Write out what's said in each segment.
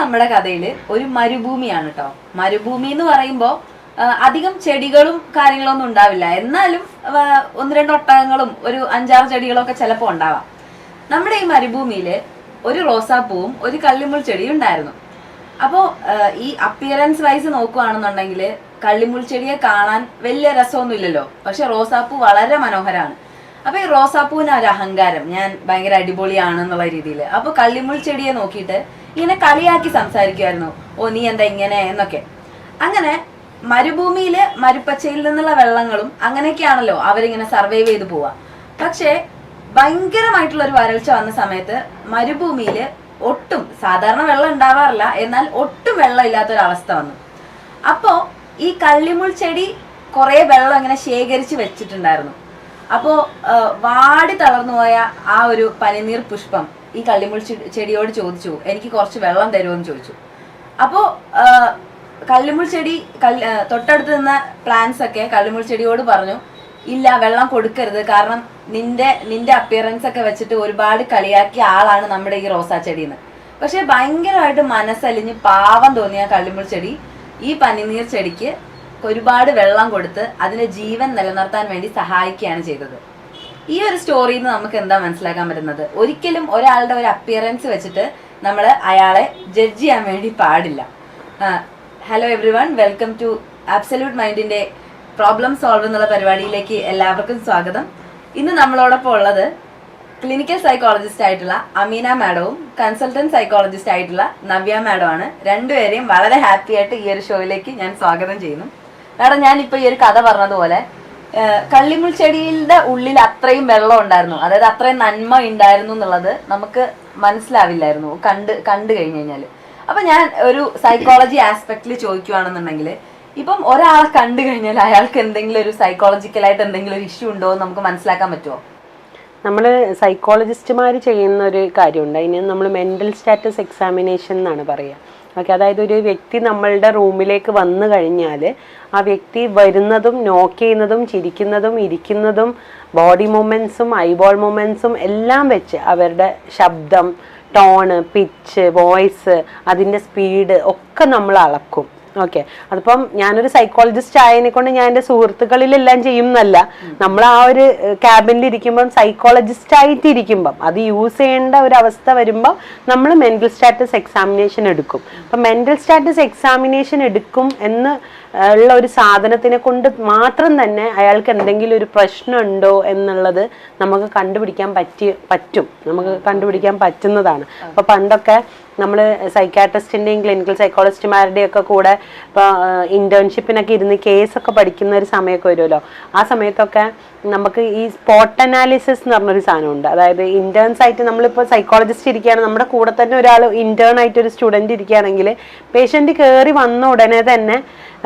നമ്മുടെ കഥയിൽ ഒരു മരുഭൂമിയാണ് കേട്ടോ മരുഭൂമി എന്ന് പറയുമ്പോൾ അധികം ചെടികളും കാര്യങ്ങളൊന്നും ഉണ്ടാവില്ല. എന്നാലും ഒന്ന് രണ്ട് ഒട്ടകങ്ങളും ഒരു അഞ്ചാറ് ചെടികളും ഒക്കെ ചിലപ്പോൾ ഉണ്ടാവാം. നമ്മുടെ ഈ മരുഭൂമിയിൽ ഒരു റോസാപ്പൂവും ഒരു കള്ളിമുൾ ചെടിയും ഉണ്ടായിരുന്നു. അപ്പോൾ ഈ അപ്പിയറൻസ് വൈസ് നോക്കുകയാണെന്നുണ്ടെങ്കിൽ കള്ളിമുൾ ചെടിയെ കാണാൻ വലിയ രസമൊന്നുമില്ലല്ലോ. പക്ഷെ റോസാപ്പൂ വളരെ മനോഹരമാണ് അപ്പൊ ഈ റോസാപ്പൂവിന് ഒരു അഹങ്കാരം. ഞാൻ ഭയങ്കര അടിപൊളിയാണെന്നുള്ള രീതിയിൽ അപ്പൊ കള്ളിമുൾ ചെടിയെ നോക്കിയിട്ട് ഇങ്ങനെ കളിയാക്കി സംസാരിക്കുമായിരുന്നു ഓ നീ എന്താ ഇങ്ങനെ? എന്നൊക്കെ. അങ്ങനെ മരുഭൂമിയിൽ മരുപ്പച്ചയിൽ നിന്നുള്ള വെള്ളങ്ങളും അങ്ങനെയൊക്കെയാണല്ലോ അവരിങ്ങനെ സർവൈവ് ചെയ്ത് പോവാ പക്ഷേ ഭയങ്കരമായിട്ടുള്ള ഒരു വരൾച്ച വന്ന സമയത്ത് മരുഭൂമിയിൽ ഒട്ടും സാധാരണ വെള്ളം ഉണ്ടാവാറില്ല. എന്നാൽ ഒട്ടും വെള്ളം ഇല്ലാത്തൊരവസ്ഥ വന്നു. അപ്പോ ഈ കള്ളിമുൾ ചെടി കുറെ വെള്ളം ഇങ്ങനെ ശേഖരിച്ച് വെച്ചിട്ടുണ്ടായിരുന്നു. അപ്പോ വാടി തളർന്നു പോയ ആ ഒരു പനിനീർ പുഷ്പം ഈ കള്ളിമുൾ ചെടിയോട് ചോദിച്ചു. എനിക്ക് കുറച്ച് വെള്ളം തരുമോ എന്ന് ചോദിച്ചു. അപ്പോ ആ, കള്ളിമുൾ ചെടി കല്ല്- തൊട്ടടുത്ത് നിന്ന പ്ലാന്റ്സ് ഒക്കെ കള്ളിമുൾ ചെടിയോട് പറഞ്ഞു ഇല്ല വെള്ളം കൊടുക്കരുത്. കാരണം നിന്റെ നിന്റെ അപ്പിയറൻസ് ഒക്കെ വെച്ചിട്ട് ഒരുപാട് കളിയാക്കിയ ആളാണ് നമ്മുടെ ഈ റോസാ ചെടിന്ന്. പക്ഷെ ഭയങ്കരമായിട്ട് മനസ്സലിഞ്ഞ് പാവം തോന്നിയ കള്ളിമുൾ ചെടി ഈ പനിനീർ ചെടിക്ക് ഒരുപാട് വെള്ളം കൊടുത്ത് അതിന് ജീവൻ നിലനിർത്താൻ വേണ്ടി സഹായിക്കുകയാണ് ചെയ്തത്. ഈ ഒരു സ്റ്റോറിയിൽ നിന്ന് നമുക്ക് എന്താ മനസ്സിലാക്കാൻ പറ്റുന്നത്? ഒരിക്കലും ഒരാളുടെ ഒരു അപ്പിയറൻസ് വെച്ചിട്ട് നമ്മൾ അയാളെ ജഡ്ജ് ചെയ്യാൻ വേണ്ടി പാടില്ല. Hello everyone welcome to absolute മൈൻഡിന്റെ problem solve എന്നുള്ള പരിപാടിയിലേക്ക് എല്ലാവർക്കും സ്വാഗതം. ഇന്ന് നമ്മളോടൊപ്പം ഉള്ളത് ക്ലിനിക്കൽ സൈക്കോളജിസ്റ്റ് ആയിട്ടുള്ള അമീന മാഡവും കൺസൾട്ടന്റ് സൈക്കോളജിസ്റ്റ് ആയിട്ടുള്ള നവ്യ മാഡമാണ് രണ്ടുപേരെയും വളരെ ഹാപ്പി ആയിട്ട് ഈ ഒരു ഷോയിലേക്ക് ഞാൻ സ്വാഗതം ചെയ്യുന്നു. ഞാൻ ഇപ്പൊ ഈ ഒരു കഥ പറഞ്ഞതുപോലെ കള്ളിമുൾ ചെടിയുടെ ഉള്ളിൽ അത്രയും വെള്ളം ഉണ്ടായിരുന്നു. അതായത് അത്രയും നന്മ ഉണ്ടായിരുന്നു എന്നുള്ളത് നമുക്ക് മനസ്സിലാവില്ലായിരുന്നു. കണ്ട് കണ്ടു കഴിഞ്ഞു കഴിഞ്ഞാൽ അപ്പൊ ഞാൻ ഒരു സൈക്കോളജി ആസ്പെക്റ്റിൽ ചോദിക്കുകയാണെന്നുണ്ടെങ്കിൽ ഇപ്പം ഒരാളെ കണ്ടു കഴിഞ്ഞാൽ അയാൾക്ക് എന്തെങ്കിലും ഒരു സൈക്കോളജിക്കലായിട്ട് എന്തെങ്കിലും ഒരു ഇഷ്യൂ ഉണ്ടോ എന്ന് നമുക്ക് മനസ്സിലാക്കാൻ പറ്റുമോ നമ്മൾ സൈക്കോളജിസ്റ്റുമാർ ചെയ്യുന്ന ഒരു കാര്യമുണ്ട്. അതിന് നമ്മൾ മെന്റൽ സ്റ്റാറ്റസ് എക്സാമിനേഷൻ എന്നാണ് പറയുക. ഓക്കെ അതായത് ഒരു വ്യക്തി നമ്മളുടെ റൂമിലേക്ക് വന്നു കഴിഞ്ഞാൽ ആ വ്യക്തി വരുന്നതും നോക്ക് ചെയ്യുന്നതും ചിരിക്കുന്നതും ഇരിക്കുന്നതും ബോഡി മൂമെൻസും ഐബോൾ മൂമെൻസും എല്ലാം വെച്ച് അവരുടെ ശബ്ദം ടോണ് പിച്ച് വോയിസ് അതിന്റെ സ്പീഡ് ഒക്കെ നമ്മൾ അളക്കും. ഓക്കെ അതിപ്പം ഞാനൊരു സൈക്കോളജിസ്റ്റ് ആയതിനെ കൊണ്ട് ഞാൻ എന്റെ സുഹൃത്തുക്കളിലെല്ലാം ചെയ്യുന്നല്ല. നമ്മൾ ആ ഒരു ക്യാബിനിൽ ഇരിക്കുമ്പം സൈക്കോളജിസ്റ്റ് ആയിട്ട് ഇരിക്കുമ്പം അത് യൂസ് ചെയ്യേണ്ട ഒരു അവസ്ഥ വരുമ്പോൾ നമ്മൾ മെന്റൽ സ്റ്റാറ്റസ് എക്സാമിനേഷൻ എടുക്കും. അപ്പം മെന്റൽ സ്റ്റാറ്റസ് എക്സാമിനേഷൻ എടുക്കും എന്ന് ഉള്ള ഒരു സാധനത്തിനെ കൊണ്ട് മാത്രം തന്നെ അയാൾക്ക് എന്തെങ്കിലും ഒരു പ്രശ്നം ഉണ്ടോ എന്നുള്ളത് നമുക്ക് കണ്ടുപിടിക്കാൻ പറ്റി പറ്റും. നമുക്ക് കണ്ടുപിടിക്കാൻ പറ്റുന്നതാണ്. അപ്പോൾ പണ്ടൊക്കെ നമ്മൾ സൈക്കാട്രിസ്റ്റിന്റെയും ക്ലിനിക്കൽ സൈക്കോളജിസ്റ്റുമാരുടെയും ഒക്കെ കൂടെ ഇപ്പോൾ ഇന്റേൺഷിപ്പിനൊക്കെ ഇരുന്ന് കേസൊക്കെ പഠിക്കുന്ന ഒരു സമയമൊക്കെ വരുമല്ലോ. ആ സമയത്തൊക്കെ നമുക്ക് ഈ സ്പോട്ട് അനാലിസിസ് എന്ന് പറഞ്ഞൊരു സാധനമുണ്ട്. അതായത് ഇന്റേൺസ് ആയിട്ട് നമ്മളിപ്പോൾ സൈക്കോളജിസ്റ്റ് ഇരിക്കുകയാണ്. നമ്മുടെ കൂടെ തന്നെ ഒരാൾ ഇന്റേൺ ആയിട്ട് ഒരു സ്റ്റുഡന്റ് ഇരിക്കുകയാണെങ്കിൽ പേഷ്യന്റ് കയറി വന്ന ഉടനെ തന്നെ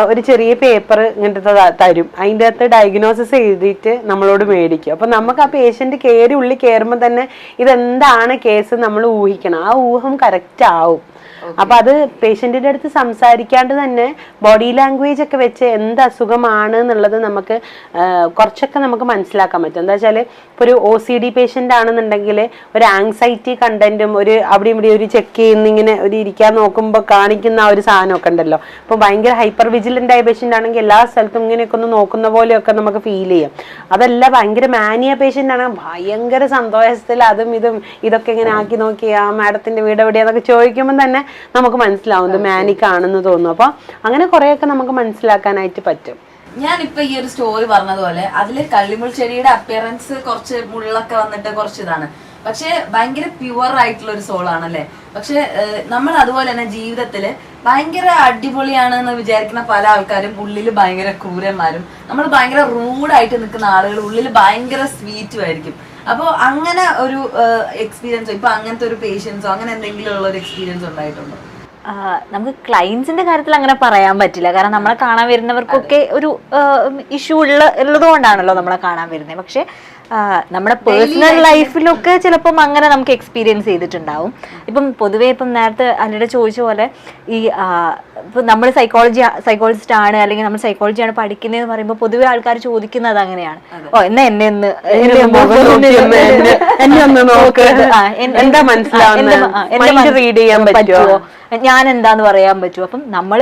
ഒരു ചെറിയ പേപ്പർ ഇങ്ങനത്തെ തരും. അതിന്റെ അകത്ത് ഡയഗ്നോസിസ് എഴുതിയിട്ട് നമ്മളോട് മേടിക്കും. അപ്പം നമുക്ക് ആ പേഷ്യന്റ് കയറി ഉള്ളിൽ കയറുമ്പോൾ തന്നെ ഇതെന്താണ് കേസ് നമ്മൾ ഊഹിക്കണം. ആ ഊഹം കറക്റ്റ് ആവും. അപ്പൊ അത് പേഷ്യന്റിന്റെ അടുത്ത് സംസാരിക്കാണ്ട് തന്നെ ബോഡി ലാംഗ്വേജ് ഒക്കെ വെച്ച് എന്ത് അസുഖമാണ് എന്നുള്ളത് നമുക്ക് കുറച്ചൊക്കെ നമുക്ക് മനസ്സിലാക്കാൻ പറ്റും. എന്താ വെച്ചാൽ ഇപ്പൊ ഒരു ഒ സി ഡി പേഷ്യന്റ് ആണെന്നുണ്ടെങ്കിൽ ഒരു ആങ്സൈറ്റി കണ്ടന്റും ഒരു അവിടെ ഇവിടെ ഒരു ചെക്ക് ചെയ്യുന്ന ഇങ്ങനെ ഒരു ഇരിക്കാൻ നോക്കുമ്പോൾ കാണിക്കുന്ന ആ ഒരു സാധനമൊക്കെ ഉണ്ടല്ലോ. അപ്പോൾ ഭയങ്കര ഹൈപ്പർ വിജിലന്റ് ആയ പേഷ്യന്റ് ആണെങ്കിൽ എല്ലാ സ്ഥലത്തും ഇങ്ങനെയൊക്കെ ഒന്ന് നോക്കുന്ന പോലെയൊക്കെ നമുക്ക് ഫീൽ ചെയ്യാം. അതല്ല ഭയങ്കര മാനിയ പേഷ്യന്റ് ആണ്. ഭയങ്കര സന്തോഷത്തിൽ അതും ഇതും ഇതൊക്കെ ഇങ്ങനെ ആക്കി നോക്കി ആ മാഡത്തിന്റെ വീട് എവിടെയാന്നൊക്കെ ചോദിക്കുമ്പോൾ തന്നെ നമുക്ക് മനസ്സിലാവുന്നത് മാനിക് ആണെന്ന് തോന്നും അപ്പോൾ അങ്ങനെ കുറേയൊക്കെ നമുക്ക് മനസ്സിലാക്കാനായിട്ട് പറ്റും. ഞാനിപ്പോ ഈ ഒരു സ്റ്റോറി പറഞ്ഞതുപോലെ അതിൽ കള്ളിമുൾ ചെടിയുടെ അപ്പിയറൻസ് കുറച്ച് മുള്ളൊക്കെ വന്നിട്ട് കുറച്ച് ഇതാണ് പക്ഷെ ഭയങ്കര പ്യുവർ ആയിട്ടുള്ള ഒരു സോൾ ആണല്ലേ? പക്ഷെ നമ്മൾ അതുപോലെ തന്നെ ജീവിതത്തിൽ ഭയങ്കര അടിപൊളിയാണ് എന്ന് വിചാരിക്കുന്ന പല ആൾക്കാരും ഉള്ളിൽ ഭയങ്കര ക്രൂരന്മാരും നമ്മൾ ഭയങ്കര റൂഡായിട്ട് നിൽക്കുന്ന ആളുകൾ ഉള്ളിൽ ഭയങ്കര സ്വീറ്റും ആയിരിക്കും. അപ്പോൾ അങ്ങനെ ഒരു എക്സ്പീരിയൻസോ ഇപ്പൊ അങ്ങനത്തെ ഒരു പേഷ്യൻസോ അങ്ങനെ എന്തെങ്കിലും ഉള്ള ഒരു എക്സ്പീരിയൻസ് ഉണ്ടായിട്ടുണ്ടോ? നമുക്ക് ക്ലയൻസിന്റെ കാര്യത്തിൽ അങ്ങനെ പറയാൻ പറ്റില്ല. കാരണം നമ്മളെ കാണാൻ വരുന്നവർക്കൊക്കെ ഒരു ഇഷ്യൂ ഉള്ള ഉള്ളതുകൊണ്ടാണല്ലോ നമ്മളെ കാണാൻ വരുന്നത്. പക്ഷെ നമ്മുടെ പേഴ്സണൽ ലൈഫിലൊക്കെ ചിലപ്പം അങ്ങനെ നമുക്ക് എക്സ്പീരിയൻസ് ചെയ്തിട്ടുണ്ടാവും. ഇപ്പം പൊതുവേ ഇപ്പം നേരത്തെ അല്ലിടെ ചോദിച്ച പോലെ ഈ ഇപ്പം നമ്മൾ സൈക്കോളജി സൈക്കോളജിസ്റ്റ് ആണ് അല്ലെങ്കിൽ നമ്മൾ സൈക്കോളജിയാണ് പഠിക്കുന്നതെന്ന് പറയുമ്പോൾ പൊതുവേ ആൾക്കാർ ചോദിക്കുന്നത് അങ്ങനെയാണ്. ഓ എന്നാ എന്നെ ഒന്ന് എന്താ മനസ്സിലാവുന്നത്? read ചെയ്യാൻ പറ്റുമോ ഞാൻ എന്താന്ന് പറയാൻ പറ്റുമോ അപ്പം നമ്മൾ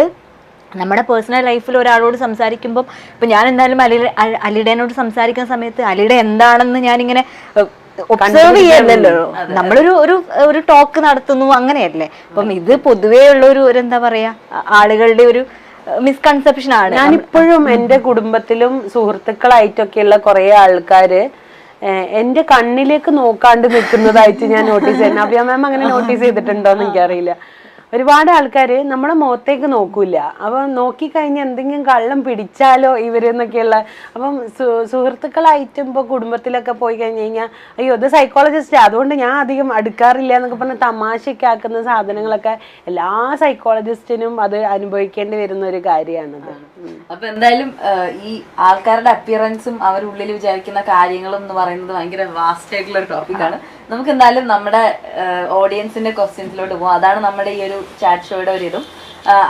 നമ്മുടെ പേഴ്സണൽ ലൈഫിൽ ഒരാളോട് സംസാരിക്കുമ്പോൾ ഇപ്പം ഞാൻ എന്തായാലും അലി അലിഡേനോട് സംസാരിക്കുന്ന സമയത്ത് അലിയുടെ എന്താണെന്ന് ഞാനിങ്ങനെ ഒബ്സർവ് ചെയ്യല്ലോ നമ്മളൊരു ഒരു ഒരു ടോക്ക് നടത്തുന്നു അങ്ങനെയല്ലേ? അപ്പം ഇത് പൊതുവേ ഉള്ള ഒരു എന്താ പറയാ ആളുകളുടെ ഒരു മിസ്കൺസെപ്ഷൻ ആണ്. ഞാനിപ്പോഴും എന്റെ കുടുംബത്തിലും സുഹൃത്തുക്കളായിട്ടൊക്കെയുള്ള കുറെ ആൾക്കാര് എന്റെ എന്റെ കണ്ണിലേക്ക് നോക്കാണ്ട് നിൽക്കുന്നതായിട്ട് ഞാൻ നോട്ടീസ് ചെയ്യുന്നു. അഭിയ മാം അങ്ങനെ നോട്ടീസ് ചെയ്തിട്ടുണ്ടോ എന്ന് എനിക്കറിയില്ല. ഒരുപാട് ആൾക്കാർ നമ്മുടെ മുഖത്തേക്ക് നോക്കൂല. അപ്പം നോക്കിക്കഴിഞ്ഞ് എന്തെങ്കിലും കള്ളം പിടിച്ചാലോ ഇവരെന്നൊക്കെയുള്ള അപ്പം സുഹൃത്തുക്കളായിട്ടും ഇപ്പോൾ കുടുംബത്തിലൊക്കെ പോയി കഴിഞ്ഞ് കഴിഞ്ഞാൽ അയ്യോ ഇത് സൈക്കോളജിസ്റ്റ് അതുകൊണ്ട് ഞാൻ അധികം അടുക്കാറില്ല എന്നൊക്കെ പറഞ്ഞ് തമാശയ്ക്ക് ആക്കുന്ന സാധനങ്ങളൊക്കെ എല്ലാ സൈക്കോളജിസ്റ്റിനും അത് അനുഭവിക്കേണ്ടി വരുന്ന ഒരു കാര്യമാണത് ഉം. അപ്പൊ എന്തായാലും ഈ ആൾക്കാരുടെ അപ്പിയറൻസും അവരുള്ളിൽ വിചാരിക്കുന്ന കാര്യങ്ങളും എന്ന് പറയുന്നത് ഭയങ്കര വാസ്റ്റ് ആയിട്ടുള്ള ഒരു ടോപ്പിക്കാണ് നമുക്ക് എന്തായാലും നമ്മുടെ ഓഡിയൻസിന്റെ ക്വസ്റ്റ്യൻസിലോട്ട് പോകാം അതാണ് നമ്മുടെ ഈ ഒരു ചാറ്റ് ഷോയുടെ ഒരു ഇതും.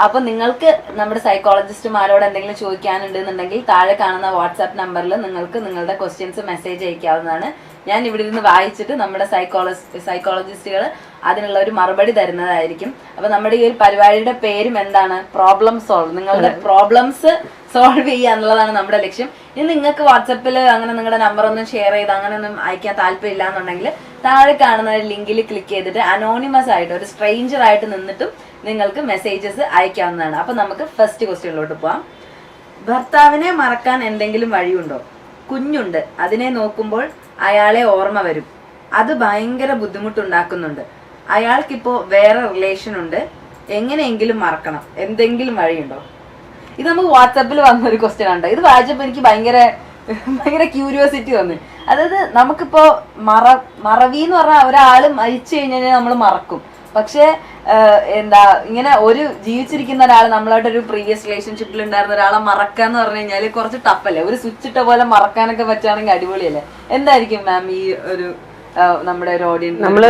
അപ്പൊ നിങ്ങൾക്ക് നമ്മുടെ സൈക്കോളജിസ്റ്റുമാരോട് എന്തെങ്കിലും ചോദിക്കാനുണ്ടെന്നുണ്ടെങ്കിൽ താഴെ കാണുന്ന വാട്സാപ്പ് നമ്പറിൽ നിങ്ങൾക്ക് നിങ്ങളുടെ ക്വസ്റ്റ്യൻസ് മെസ്സേജ് അയക്കാവുന്നതാണ്. ഞാൻ ഇവിടെ ഇരുന്ന് വായിച്ചിട്ട് നമ്മുടെ സൈക്കോളജി സൈക്കോളജിസ്റ്റുകൾ അതിനുള്ള ഒരു മറുപടി തരുന്നതായിരിക്കും. അപ്പൊ നമ്മുടെ ഈ ഒരു പരിപാടിയുടെ പേരും എന്താണ്? പ്രോബ്ലം സോൾവ് നിങ്ങളുടെ പ്രോബ്ലംസ് സോൾവ് ചെയ്യുക എന്നുള്ളതാണ് നമ്മുടെ ലക്ഷ്യം. ഇനി നിങ്ങൾക്ക് വാട്സപ്പിൽ അങ്ങനെ നിങ്ങളുടെ നമ്പർ ഒന്നും ഷെയർ ചെയ്ത് അങ്ങനെ ഒന്നും അയക്കാൻ താല്പര്യമില്ല എന്നുണ്ടെങ്കിൽ താഴെ കാണുന്ന ലിങ്കിൽ ക്ലിക്ക് ചെയ്തിട്ട് അനോണിമസ് ആയിട്ട് ഒരു സ്ട്രേഞ്ചർ ആയിട്ട് നിന്നിട്ടും നിങ്ങൾക്ക് മെസ്സേജസ് അയക്കാവുന്നതാണ്. അപ്പൊ നമുക്ക് ഫസ്റ്റ് ക്വസ്റ്റ്യനിലോട്ട് പോവാം. ഭർത്താവിനെ മറക്കാൻ എന്തെങ്കിലും വഴിയുണ്ടോ? കുഞ്ഞുണ്ട്. അതിനെ നോക്കുമ്പോൾ അയാളെ ഓർമ്മ വരും. അത് ഭയങ്കര ബുദ്ധിമുട്ടുണ്ടാക്കുന്നുണ്ട്. അയാൾക്കിപ്പോ വേറെ റിലേഷൻ ഉണ്ട്. എങ്ങനെയെങ്കിലും മറക്കണം. എന്തെങ്കിലും വഴിയുണ്ടോ? ഇത് നമുക്ക് വാട്സാപ്പിൽ വന്ന ഒരു ക്വസ്റ്റ്യൻ ആണ് ഇത് വായിച്ചപ്പോൾ എനിക്ക് ഭയങ്കര ഭയങ്കര ക്യൂരിയോസിറ്റി തന്നെ അതായത് നമുക്കിപ്പോ മറ മറവി എന്ന് പറഞ്ഞാൽ ഒരാൾ മരിച്ചു കഴിഞ്ഞാൽ നമ്മൾ മറക്കും. പക്ഷേ എന്താ ഇങ്ങനെ ഒരു ജീവിച്ചിരിക്കുന്ന ഒരാൾ നമ്മളായിട്ട് ഒരു പ്രീവിയസ് റിലേഷൻഷിപ്പിൽ ഉണ്ടായിരുന്ന ഒരാളെ മറക്കുക എന്ന് പറഞ്ഞു കഴിഞ്ഞാൽ കുറച്ച് ടഫല്ലേ ഒരു സ്വിച്ച് ഇട്ട പോലെ മറക്കാനൊക്കെ പറ്റുകയാണെങ്കിൽ അടിപൊളിയല്ലേ? എന്തായിരിക്കും മാം ഈ ഒരു നമ്മുടെ ഒരു ഓഡിയൻസ് നമ്മൾ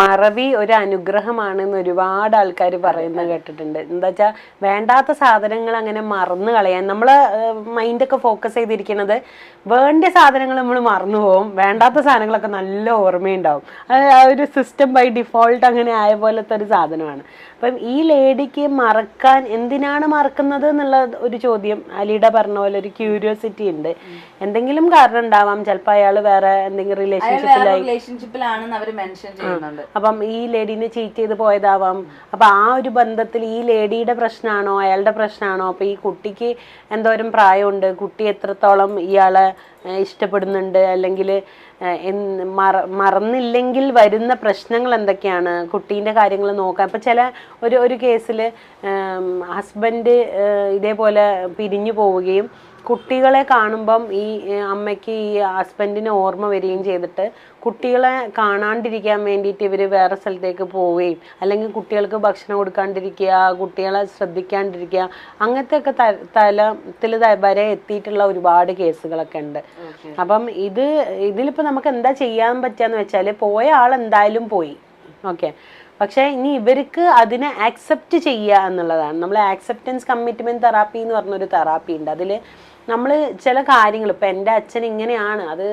മറവി ഒരു അനുഗ്രഹമാണെന്ന് ഒരുപാട് ആൾക്കാർ പറയുന്നത് കേട്ടിട്ടുണ്ട്. എന്താ വെച്ചാൽ വേണ്ടാത്ത സാധനങ്ങൾ അങ്ങനെ മറന്നു കളയാൻ. നമ്മൾ മൈൻഡൊക്കെ ഫോക്കസ് ചെയ്തിരിക്കുന്നത് വേണ്ട സാധനങ്ങൾ നമ്മൾ മറന്നു പോകും വേണ്ടാത്ത സാധനങ്ങളൊക്കെ നല്ല ഓർമ്മയുണ്ടാവും. അത് ആ ഒരു സിസ്റ്റം ബൈ ഡിഫോൾട്ട് അങ്ങനെ ആയ പോലത്തെ ഒരു സാധനമാണ്. അപ്പം ഈ ലേഡിക്ക് മറക്കാൻ എന്തിനാണ് മറക്കുന്നത് എന്നുള്ള ഒരു ചോദ്യം അലിയുടെ പറഞ്ഞ പോലെ ഒരു ക്യൂരിയോസിറ്റി ഉണ്ട്. എന്തെങ്കിലും കാരണം ഉണ്ടാവാം. ചിലപ്പോൾ അയാൾ വേറെ എന്തെങ്കിലും റിലേഷൻഷിപ്പിലായി റിലേഷൻഷിപ്പിലാണെന്ന് അവർ മെൻഷൻ ചെയ്യുന്നുണ്ട്. അപ്പം ഈ ലേഡീനെ ചീറ്റ് ചെയ്ത് പോയതാവാം. അപ്പൊ ആ ഒരു ബന്ധത്തിൽ ഈ ലേഡിയുടെ പ്രശ്നമാണോ അയാളുടെ പ്രശ്നമാണോ അപ്പൊ ഈ കുട്ടിക്ക് എന്തോരം പ്രായമുണ്ട്? കുട്ടി എത്രത്തോളം ഇയാളെ ഇഷ്ടപ്പെടുന്നുണ്ട്? അല്ലെങ്കിൽ മറന്നില്ലെങ്കിൽ വരുന്ന പ്രശ്നങ്ങൾ എന്തൊക്കെയാണ്? കുട്ടീന്റെ കാര്യങ്ങൾ നോക്കാം. ഇപ്പം ചില ഒരു ഒരു കേസിൽ ഹസ്ബൻഡ് ഇതേപോലെ പിരിഞ്ഞു പോവുകയും കുട്ടികളെ കാണുമ്പം ഈ അമ്മയ്ക്ക് ഈ ഹസ്ബൻഡിന് ഓർമ്മ വരികയും ചെയ്തിട്ട് കുട്ടികളെ കാണാണ്ടിരിക്കാൻ വേണ്ടിയിട്ട് ഇവർ വേറെ സ്ഥലത്തേക്ക് പോവുകയും അല്ലെങ്കിൽ കുട്ടികൾക്ക് ഭക്ഷണം കൊടുക്കാണ്ടിരിക്കുക കുട്ടികളെ ശ്രദ്ധിക്കാണ്ടിരിക്കുക അങ്ങനത്തെ ഒക്കെ തലത്തിൽ വരെ എത്തിയിട്ടുള്ള ഒരുപാട് കേസുകളൊക്കെ ഉണ്ട്. അപ്പം ഇത് ഇതിലിപ്പോൾ നമുക്ക് എന്താ ചെയ്യാൻ പറ്റുകയെന്ന് വെച്ചാൽ പോയ ആൾ എന്തായാലും പോയി. ഓക്കെ. പക്ഷേ ഇനി ഇവർക്ക് അതിനെ ആക്സെപ്റ്റ് ചെയ്യുക എന്നുള്ളതാണ്. നമ്മൾ ആക്സെപ്റ്റൻസ് കമ്മിറ്റ്മെന്റ് തെറാപ്പി എന്ന് പറഞ്ഞൊരു തെറാപ്പി ഉണ്ട്. അതിൽ നമ്മൾ ചില കാര്യങ്ങൾ ഇപ്പം എന്റെ അച്ഛൻ ഇങ്ങനെയാണ്. അത്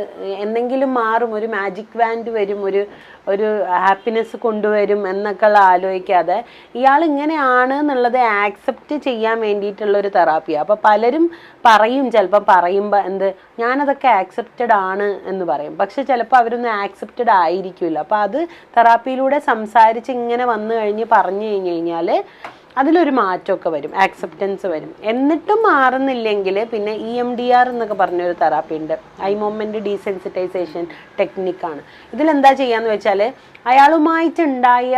എന്തെങ്കിലും മാറും ഒരു മാജിക് വാൻഡ് വരും ഒരു ഒരു ഹാപ്പിനെസ് കൊണ്ടുവരും എന്നൊക്കെ ഉള്ള ആലോചിക്കാതെ ഇയാൾ ഇങ്ങനെയാണ് എന്നുള്ളത് ആക്സെപ്റ്റ് ചെയ്യാൻ വേണ്ടിയിട്ടുള്ള ഒരു തെറാപ്പിയാണ് അപ്പോൾ പലരും പറയും ചിലപ്പം പറയുമ്പോൾ എന്ത് ഞാനതൊക്കെ ആക്സെപ്റ്റഡ് ആണ് എന്ന് പറയും. പക്ഷെ ചിലപ്പോൾ അവരൊന്നും ആക്സെപ്റ്റഡ് ആയിരിക്കില്ല അപ്പോൾ അത് തെറാപ്പിയിലൂടെ സംസാരിച്ച് ഇങ്ങനെ വന്നു കഴിഞ്ഞ് പറഞ്ഞു കഴിഞ്ഞ് കഴിഞ്ഞാൽ അതിലൊരു മാറ്റമൊക്കെ വരും ആക്സെപ്റ്റൻസ് വരും. എന്നിട്ടും മാറുന്നില്ലെങ്കിൽ പിന്നെ ഇ എം ഡി ആർ എന്നൊക്കെ പറഞ്ഞൊരു തെറാപ്പി ഉണ്ട്. ഐ മൊമെന്റ് ഡീസെൻസിറ്റൈസേഷൻ ടെക്നിക്കാണ് ഇതിലെന്താ ചെയ്യാന്ന് വെച്ചാൽ അയാളുമായിട്ടുണ്ടായ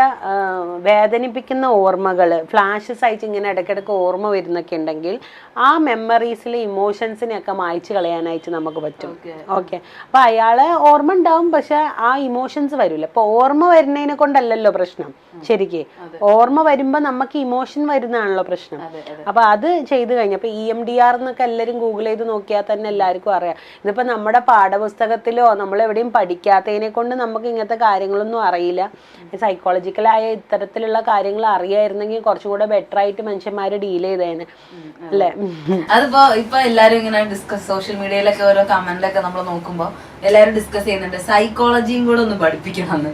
വേദനിപ്പിക്കുന്ന ഓർമ്മകൾ ഫ്ലാഷസ് ആയിട്ട് ഇങ്ങനെ ഇടയ്ക്കിടയ്ക്ക് ഓർമ്മ വരുന്നൊക്കെ ഉണ്ടെങ്കിൽ ആ മെമ്മറീസിലെ ഇമോഷൻസിനെയൊക്കെ മായ്ച്ചു കളയാനായിട്ട് നമുക്ക് പറ്റും. ഓക്കെ. അപ്പോൾ അയാളെ ഓർമ്മ ഉണ്ടാവും പക്ഷെ ആ ഇമോഷൻസ് വരില്ല അപ്പോൾ ഓർമ്മ വരുന്നതിനെ കൊണ്ടല്ലല്ലോ പ്രശ്നം. ശരിക്ക്. ഓർമ്മ വരുമ്പോൾ നമുക്ക് ഇമോഷൻ അബോഷൻ വരുന്നതാണല്ലോ പ്രശ്നം. അപ്പൊ അത് ചെയ്തു കഴിഞ്ഞപ്പോ ഇ എം ഡി ആർ എന്നൊക്കെ എല്ലാവരും ഗൂഗിൾ ചെയ്ത് നോക്കിയാൽ തന്നെ എല്ലാവർക്കും അറിയാം. ഇതിപ്പോ നമ്മുടെ പാഠപുസ്തകത്തിലോ നമ്മൾ എവിടെയും പഠിക്കാത്തതിനെ കൊണ്ട് നമുക്ക് ഇങ്ങനത്തെ കാര്യങ്ങളൊന്നും അറിയില്ല. സൈക്കോളജിക്കലായ ഇത്തരത്തിലുള്ള കാര്യങ്ങൾ അറിയായിരുന്നെങ്കിൽ കുറച്ചും കൂടെ ബെറ്റർ ആയിട്ട് മനുഷ്യന്മാര് ഡീൽ ചെയ്തേനെ. അല്ലേ? അതിപ്പോ ഇപ്പൊ എല്ലാരും ഇങ്ങനെ ഡിസ്കസ് സോഷ്യൽ മീഡിയയിലൊക്കെ ഓരോ കമന്റിലൊക്കെ നമ്മൾ നോക്കുമ്പോ എല്ലാരും ഡിസ്കസ് ചെയ്യുന്നുണ്ട്. സൈക്കോളജിയും കൂടെ ഒന്ന് പഠിപ്പിക്കണമെന്ന്.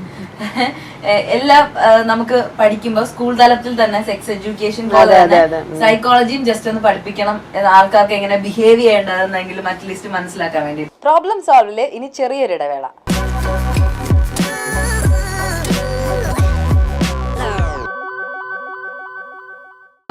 എല്ലാം നമുക്ക് പഠിക്കുമ്പോ സ്കൂൾ തലത്തിൽ തന്നെ സെക്സ് എഡ്യൂക്കേഷൻ പോലെ തന്നെ സൈക്കോളജിയും ജസ്റ്റ് ഒന്ന് പഠിപ്പിക്കണം. ആൾക്കാർക്ക് എങ്ങനെ ബിഹേവ് ചെയ്യേണ്ടതെന്നെങ്കിലും അറ്റ്ലീസ്റ്റ് മനസ്സിലാക്കാൻ വേണ്ടി. പ്രോബ്ലം സോൾവിൽ ഇനി ചെറിയൊരു ഇടവേള